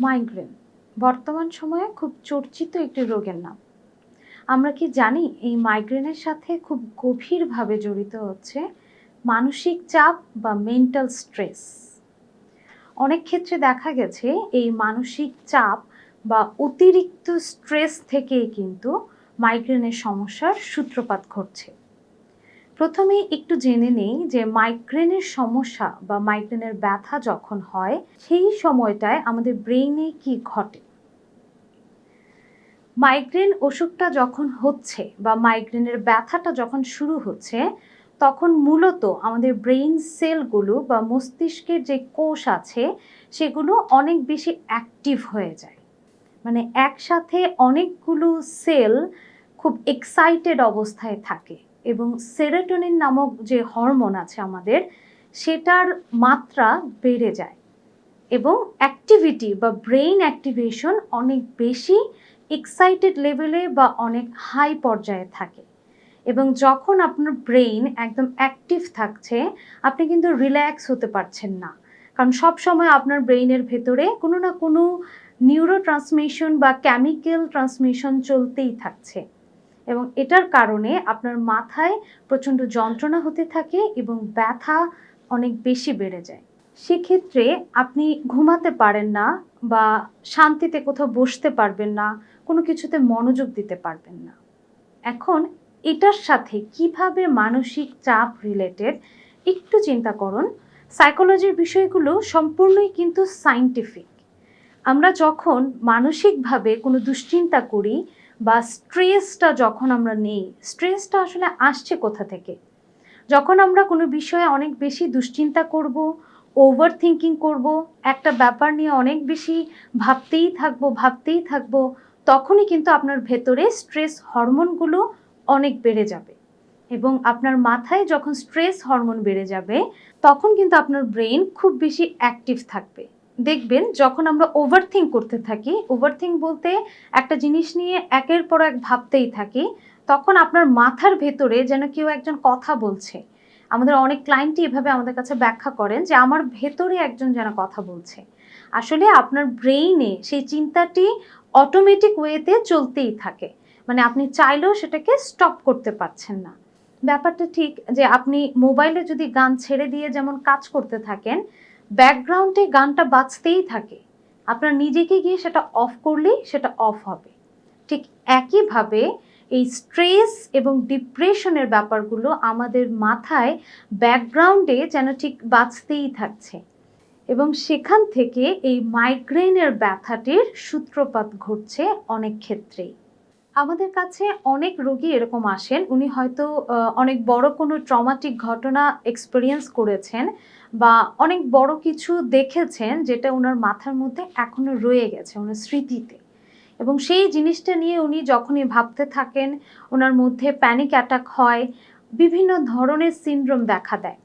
Migraine বর্তমান সময়ে খুব চর্চিত একটি রোগের নাম। আমরা কি জানি এই মাইগ্রেনের সাথে খুব গভীরভাবে জড়িত হচ্ছে মানসিক চাপ বা মেন্টাল স্ট্রেস অনেক ক্ষেত্রে দেখা গেছে এই মানসিক চাপ বা অতিরিক্ত স্ট্রেস থেকেই কিন্তু মাইগ্রেনের সমস্যার সূত্রপাত ঘটছে। প্রথমে একটু জেনে নেই যে মাইগ্রেনের সমস্যা বা মাইগ্রেনের ব্যথা যখন হয়, সেই সময়টায় আমাদের ব্রেইনে কি ঘটে? মাইগ্রেন অসুখটা যখন হচ্ছে বা মাইগ্রেনের ব্যথাটা যখন শুরু হচ্ছে, তখন মূলত আমাদের ব্রেইন সেলগুলো বা মস্তিষ্কের যে কোষ আছে, সেগুলো অনেক বেশি অ্যাক্টিভ হয়ে যায়। মানে একসাথে অনেকগুলো সেল খুব এক্সাইটেড অবস্থায় থাকে। এবং সেরোটোনিন নামক যে হরমোন আছে আমাদের, সেটার মাত্রা বেড়ে যায় এবং অ্যাক্টিভিটি বা ব্রেইন অ্যাক্টিভেশন অনেক বেশি এক্সাইটেড লেভেলে বা অনেক হাই পর্যায়ে থাকে। এবং যখন আপনার ব্রেইন একদম অ্যাক্টিভ থাকছে, আপনি কিন্তু রিল্যাক্স হতে পারছেন না। কারণ সব সময় আপনার ব্রেইনের ভেতরে কোনো না কোনো নিউরো ট্রান্সমিশন বা কেমিক্যাল ট্রান্সমিশন চলতেই থাকছে। এবং এটার কারণে আপনার মাথায় প্রচণ্ড যন্ত্রণা হতে থাকে এবং ব্যথা অনেক বেশি বেড়ে যায়। সেক্ষেত্রে আপনি ঘুমাতে পারেন না বা শান্তিতে কোথাও বসতে পারবেন না, কোনো কিছুতে মনোযোগ দিতে পারবেন না। এখন এটার সাথে কীভাবে মানসিক চাপ রিলেটেড একটু চিন্তা করুন। সাইকোলজির বিষয়গুলো সম্পূর্ণই কিন্তু সাইন্টিফিক আমরা যখন মানসিকভাবে কোনো দুশ্চিন্তা করি বা স্ট্রেসটা যখন আমরা নেই স্ট্রেসটা আসলে আসছে কোথা থেকে? যখন আমরা কোনো বিষয়ে অনেক বেশি দুশ্চিন্তা করব ওভার থিঙ্কিং করব, একটা ব্যাপার নিয়ে অনেক বেশি ভাবতেই থাকব ভাবতেই থাকব, তখনই কিন্তু আপনার ভেতরে স্ট্রেস হরমোনগুলো অনেক বেড়ে যাবে। এবং আপনার মাথায় যখন স্ট্রেস হরমোন বেড়ে যাবে, তখন কিন্তু আপনার ব্রেন খুব বেশি অ্যাক্টিভ থাকবে। দেখবেন যখন আমরা ওভার থিঙ্ক করতে থাকি ওভার থিঙ্ক বলতে একটা জিনিস নিয়ে একের পর এক ভাবতেই থাকি, তখন আপনার মাথার ভেতরে যেন কেউ একজন কথা বলছে। আমাদের অনেক ক্লায়েন্টই এভাবে আমাদের কাছে ব্যাখ্যা করেন যে, আমার ভেতরে একজন যেন কথা বলছে। আসলে আপনার ব্রেইনে সেই চিন্তাটি অটোমেটিক ওয়েতে চলতেই থাকে। মানে আপনি চাইলেও সেটাকে স্টপ করতে পারছেন না। ব্যাপারটা ঠিক যে, আপনি মোবাইলে যদি গান ছেড়ে দিয়ে যেমন কাজ করতে থাকেন ব্যাকগ্রাউন্ডে গানটা বাজতেই থাকে। আপনার নিজেকে গিয়ে সেটা অফ করলেই সেটা অফ হবে। ঠিক একইভাবে এই স্ট্রেস এবং ডিপ্রেশনের ব্যাপারগুলো আমাদের মাথায় ব্যাকগ্রাউন্ডে যেন ঠিক বাজতেই থাকছে এবং সেখান থেকে এই মাইগ্রেনের ব্যথাটির সূত্রপাত ঘটছে অনেক ক্ষেত্রেই। আমাদের কাছে অনেক রোগী এরকম আসেন। উনি হয়তো অনেক বড় কোনো ট্রমাটিক ঘটনা এক্সপিরিয়েন্স করেছেন বা অনেক বড় কিছু দেখেছেন যেটা ওনার মাথার মধ্যে এখনও রয়ে গেছে ওনার স্মৃতিতে। এবং সেই জিনিসটা নিয়ে উনি যখনই ভাবতে থাকেন ওনার মধ্যে প্যানিক অ্যাটাক হয়, বিভিন্ন ধরনের সিনড্রোম দেখা দেয়।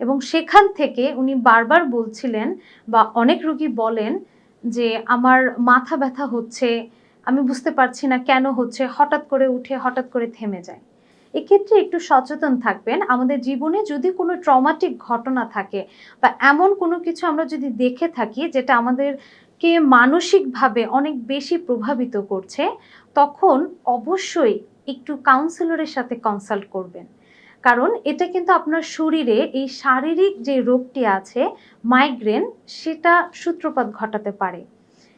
এবং সেখান থেকে উনি বারবার বলছিলেন বা অনেক রোগী বলেন যে, আমার মাথা ব্যথা হচ্ছে আমি বুঝতে পারছি না কেন হচ্ছে, হঠাৎ করে উঠে, হঠাৎ করে থেমে যায়। এক্ষেত্রে একটু সচেতন থাকবেন। আমাদের জীবনে যদি কোনো ট্রমাটিক ঘটনা থাকে বা এমন কোনো কিছু আমরা যদি দেখে থাকি যেটা আমাদেরকে মানসিকভাবে অনেক বেশি প্রভাবিত করছে, তখন অবশ্যই একটু কাউন্সিলরের সাথে কনসাল্ট করবেন। কারণ এটা কিন্তু আপনার শরীরে এই শারীরিক যে রোগটি আছে মাইগ্রেন সেটা সূত্রপাত ঘটাতে পারে।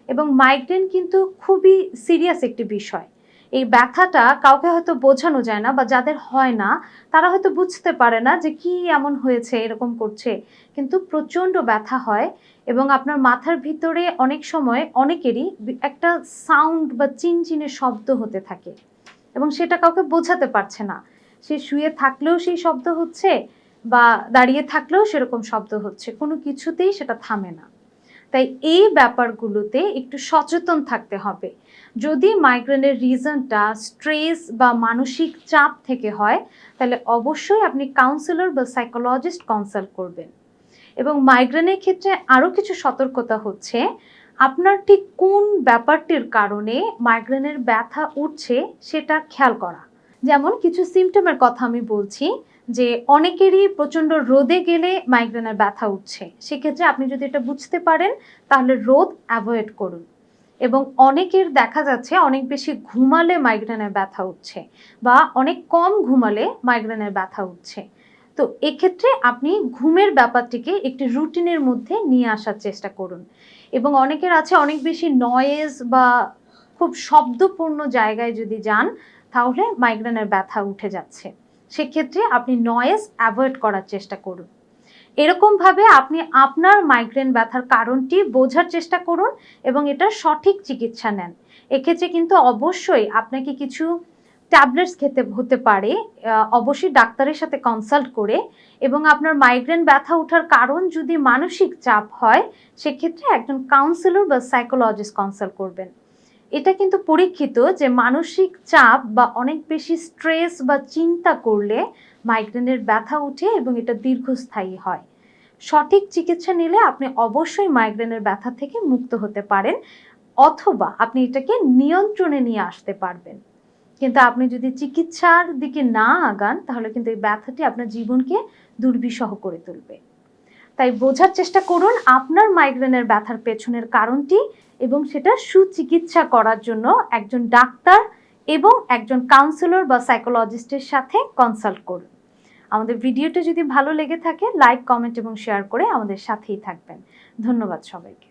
এবং মাইগ্রেন কিন্তু খুবই সিরিয়াস একটি বিষয়। এই ব্যথাটা কাউকে হয়তো বোঝানো যায় না বা যাদের হয় না, তারা হয়তো বুঝতে পারে না যে কি এমন হয়েছে, এরকম করছে। কিন্তু প্রচণ্ড ব্যথা হয় এবং আপনার মাথার ভিতরে অনেক সময় অনেকেরই একটা সাউন্ড বা চিনচিনে শব্দ হতে থাকে এবং সেটা কাউকে বোঝাতে পারছে না। সে শুয়ে থাকলেও সেই শব্দ হচ্ছে বা দাঁড়িয়ে থাকলেও সেরকম শব্দ হচ্ছে। কোনো কিছুতেই সেটা থামে না। তাই এই ব্যাপারগুলোতে একটু সচেতন থাকতে হবে। যদি মাইগ্রেনের রিজনটা স্ট্রেস বা মানসিক চাপ থেকে হয়, তাহলে অবশ্যই আপনি কাউন্সিলর বা সাইকোলজিস্ট কনসাল্ট করবেন। এবং মাইগ্রেনের ক্ষেত্রে আরও কিছু সতর্কতা হচ্ছে, আপনার ঠিক কোন ব্যাপারটির কারণে মাইগ্রেনের ব্যথা উঠছে সেটা খেয়াল করা। যেমন কিছু সিমটমের কথা আমি বলছি, যে অনেকেরই প্রচণ্ড রোদে গেলে মাইগ্রেনের ব্যথা উঠছে। সেক্ষেত্রে আপনি যদি এটা বুঝতে পারেন, তাহলে রোদ অ্যাভয়েড করুন। এবং অনেকের দেখা যাচ্ছে অনেক বেশি ঘুমালে মাইগ্রেনের ব্যথা উঠছে বা অনেক কম ঘুমালে মাইগ্রেনের ব্যথা উঠছে। তো এক্ষেত্রে আপনি ঘুমের ব্যাপারটিকে একটি রুটিনের মধ্যে নিয়ে আসার চেষ্টা করুন। এবং অনেকের আছে অনেক বেশি নয়েজ বা খুব শব্দপূর্ণ জায়গায় যদি যান তাহলে মাইগ্রেনের ব্যথা উঠে যাচ্ছে। সেক্ষেত্রে আপনি নয়েজ অ্যাভয়েড করার চেষ্টা করুন। এরকমভাবে আপনি আপনার মাইগ্রেন ব্যথার কারণটি বোঝার চেষ্টা করুন এবং এটার সঠিক চিকিৎসা নেন। এক্ষেত্রে কিন্তু অবশ্যই আপনাকে কিছু ট্যাবলেটস খেতে, হতে পারে অবশ্যই ডাক্তারের সাথে কনসাল্ট করে এবং আপনার মাইগ্রেন ব্যথা ওঠার কারণ যদি মানসিক চাপ হয়, সেক্ষেত্রে একজন কাউন্সিলর বা সাইকোলজিস্ট কনসাল্ট করবেন। এটা কিন্তু পরীক্ষিত যে মানসিক চাপ বা অনেক বেশি স্ট্রেস বা চিন্তা করলে মাইগ্রেনের ব্যথা উঠে এবং এটা দীর্ঘস্থায়ী হয়। সঠিক চিকিৎসা নিলে আপনি অবশ্যই মাইগ্রেনের ব্যথা থেকে মুক্ত হতে পারেন অথবা আপনি এটাকে নিয়ন্ত্রণে নিয়ে আসতে পারবেন। কিন্তু আপনি যদি চিকিৎসার দিকে না আগান, তাহলে কিন্তু এই ব্যথাটি আপনার জীবনকে দুর্বিষহ করে তুলবে। তাই বোঝার চেষ্টা করুন, আপনার মাইগ্রেনের ব্যথার পেছনের কারণটি এবং সেটা সুচিকিৎসা করার জন্য একজন ডাক্তার এবং একজন কাউন্সিলর বা সাইকোলজিস্টের সাথে কনসাল্ট করুন। আমাদের ভিডিওটা যদি ভালো লেগে থাকে লাইক কমেন্ট এবং শেয়ার করে আমাদের সাথেই থাকবেন। ধন্যবাদ সবাইকে।